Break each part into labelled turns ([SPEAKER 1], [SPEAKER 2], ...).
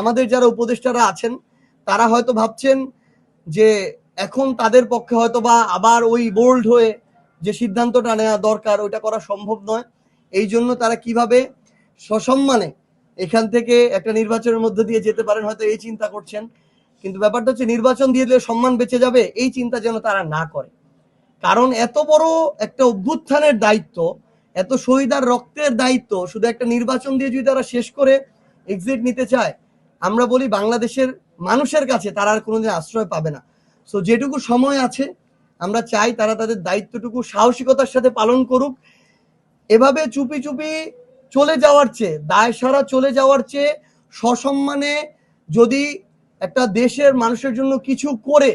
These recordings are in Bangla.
[SPEAKER 1] আমাদের যারা উপদেষ্টারা আছেন, তারা হয়তো ভাবছেন যে এখন তাদের পক্ষে হয়তো বা আবার ওই বোল্ড হয়ে যে সিদ্ধান্তটা নেওয়া দরকার, ওইটা করা সম্ভব নয়। এই জন্য তারা কীভাবে সসম্মানে এখান থেকে একটা নির্বাচনের মধ্যে দিয়ে যেতে পারেন, হয়তো এই চিন্তা করছেন। কিন্তু ব্যাপারটা হচ্ছে নির্বাচন দিয়ে দিলে সম্মান বেঁচে যাবে, এই চিন্তা যেন তারা না করে। কারণ এত বড় একটা অভ্যুত্থানের দায়িত্ব, এত শহীদার রক্তের দায়িত্ব, শুধু একটা নির্বাচন দিয়ে যদি তারা শেষ করে এক্সিট নিতে চায় আমরা বলি বাংলাদেশের মানুষের কাছে তারা আর কোনোদিন আশ্রয় পাবে না। সো যেটুকু সময় আছে আমরা চাই তারা তাদের দায়িত্বটুকু সাহসিকতার সাথে পালন করুক। এভাবে চুপি চুপি চলে যাওয়ার চেয়ে দায় সারা চলে যাওয়ার চেয়ে সসম্মানে যদি একটা দেশের মানুষের জন্য কিছু করে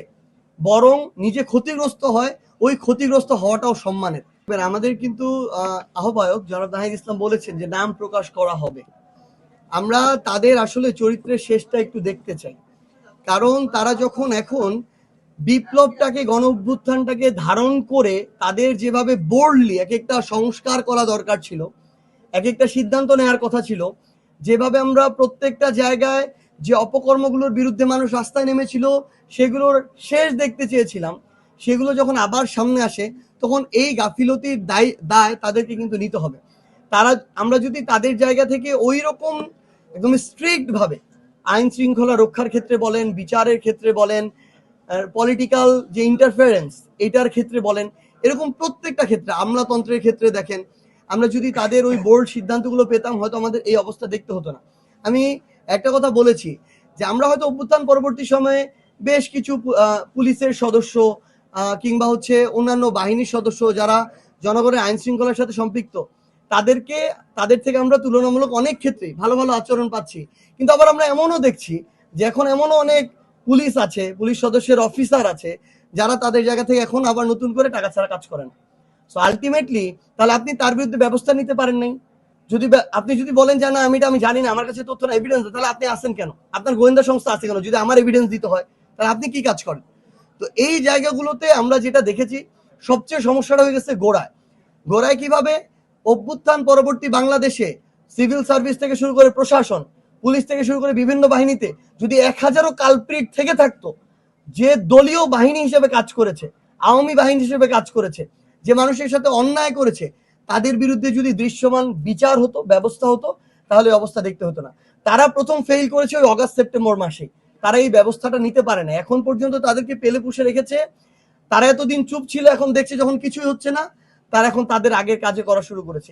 [SPEAKER 1] বরং নিজে ক্ষতিগ্রস্ত হয় ওই ক্ষতিগ্রস্ত হওয়াটাও সম্মানের। আমাদের কিন্তু আহ, আহ্বায়ক জনাব নাহিদ ইসলাম বলেছেন যে নাম প্রকাশ করা হবে। আমরা তাদের আসলে চরিত্রের শেষটা একটু দেখতে চাই। কারণ তারা যখন এখন বিপ্লবটাকে গণ অভ্যুত্থানটাকে ধারণ করে তাদের যেভাবে বোর্ডলি এক একটা সংস্কার করা দরকার ছিল, এক একটা সিদ্ধান্ত নেওয়ার কথা ছিল, যেভাবে আমরা প্রত্যেকটা জায়গায় যে অপকর্মগুলোর বিরুদ্ধে মানুষ রাস্তায় নেমেছিল, সেগুলোর শেষ দেখতে চেয়েছিলাম। সেগুলো যখন আবার সামনে আসে, তখন এই গাফিলতির দায় দায় তাদেরকে কিন্তু নিতে হবে। তারা, আমরা যদি তাদের জায়গা থেকে ওই রকম একদম স্ট্রিক্ট ভাবে। আইন শৃঙ্খলা রক্ষার ক্ষেত্রে বলেন, বিচারের ক্ষেত্রে বলেন পলিটিক্যাল যে ইন্টারফারেন্স এটার ক্ষেত্রে বলেন, এরকম প্রত্যেকটা ক্ষেত্রে, আমলাতন্ত্রের ক্ষেত্রে দেখেন, আমরা যদি তাদের ওই বোর্ড সিদ্ধান্তগুলো পেতাম, হয়তো আমাদের এই অবস্থা দেখতে হতো না। আমি একটা কথা বলেছি যে, আমরা হয়তো অভ্যুত্থান পরবর্তী সময়ে বেশ কিছু পুলিশের সদস্য কিংবা হচ্ছে অন্যান্য বাহিনীর সদস্য যারা জনগণের আইন শৃঙ্খলার সাথে সম্পৃক্ত তাদেরকে, তাদের থেকে আমরা তুলনামূলক অনেক ক্ষেত্রে ভালো ভালো আচরণ পাচ্ছি। কিন্তু আবার আমরা এমনও দেখছি যে এখন এমনও অনেক পুলিশ আছে, পুলিশ সদস্যের অফিসার আছে, যারা তাদের জায়গা থেকে এখন আবার নতুন করে টাকা ছাড়া কাজ করেন। সো আলটিমেটলি তাহলে আপনি তার বিরুদ্ধে ব্যবস্থা নিতে পারেন নাই? যদি আপনি যদি বলেন যে, না আমি এটা আমি জানি না, আমার কাছে তথ্য না এভিডেন্স তাহলে আপনি আসেন কেন? আপনার গোয়েন্দা সংস্থা আছে কেন? যদি আমার এভিডেন্স দিতে হয়, তাহলে আপনি কি কাজ করেন? তো এই জায়গাগুলোতে আমরা যেটা দেখেছি, সবচেয়ে সমস্যাটা হয়ে গেছে গোড়ায়। গোড়ায় কীভাবে? অভ্যুত্থান পরবর্তী বাংলাদেশে সিভিল সার্ভিস থেকে শুরু করে প্রশাসন, পুলিশ থেকে শুরু করে বিভিন্ন বাহিনীতে যদি এক হাজারও কালপ্রিট থেকে থাকতো, যে দলীয় বাহিনী হিসেবে কাজ করেছে, আওয়ামী বাহিনী হিসেবে কাজ করেছে, যে মানুষের সাথে অন্যায় করেছে, তাদের বিরুদ্ধে যদি দৃশ্যমান বিচার হতো, ব্যবস্থা হতো, তাহলে অবস্থা দেখতে হতো না। তারা প্রথম ফেল করেছে ওই অগাস্ট সেপ্টেম্বর মাসে। তারা এই ব্যবস্থাটা নিতে পারে না। এখন পর্যন্ত তাদেরকে পেলে পুষে রেখেছে। তারা এতদিন চুপ ছিল, এখন দেখছে যখন কিছুই হচ্ছে না। তারা এখন তাদের আগের কাজে করা শুরু করেছে।